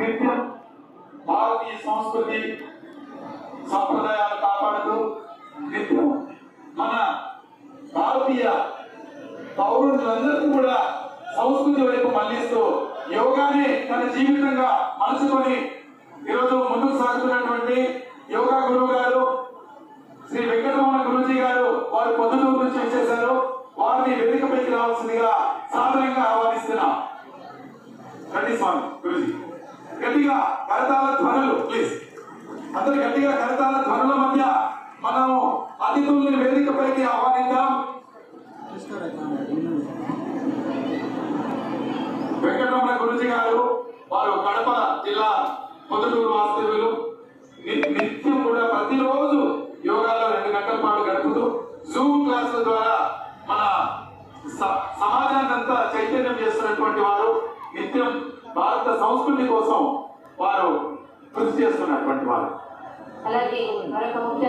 నిత్యం భారతీయ సంస్కృతి సంప్రదాయాలు కాపాడుతూ నిత్యం మన భారతీయ పౌరులందరికీ కూడా సంస్కృతి వైపు మళ్ళిస్తూ యోగాని తన జీవితంగా మలుచుకొని ఈరోజు ముందుకు సాగుతున్నటువంటి యోగా గురువు గారు శ్రీ వెంకటరమణ గురుజీ గారు వారు పొద్దుటూరు నుంచి వచ్చేశారు వారిని వేదికపైకి రావాల్సిందిగా సాధారణంగా ఆహ్వానిస్తున్నాం. రండి స్వామి గురుజీ. గట్టిగా కరతాల ధ్వనులు ప్లీజ్ అందరు గట్టిగా కరతాల ధ్వనుల మధ్య మనము అతిథుల్ని వేదికపైకి ఆహ్వానిద్దాం. వెంకటరమణ గురుజీ గారు వారు కడప జిల్లా పొద్దుటూరు వాస్తవ్యులు. నిత్యం కూడా ప్రతిరోజు యోగాలో రెండు గంటల పాటు గడుపుతూ జూమ్ క్లాసుల ద్వారా మన స- సమాజాన్ని అంతా చైతన్యం చేస్తున్నటువంటి వారు నిత్యం భారత సంస్కృతి కోసం వారు కృషి చేస్తున్నటువంటి వారు అలాగే మరొక ముఖ్య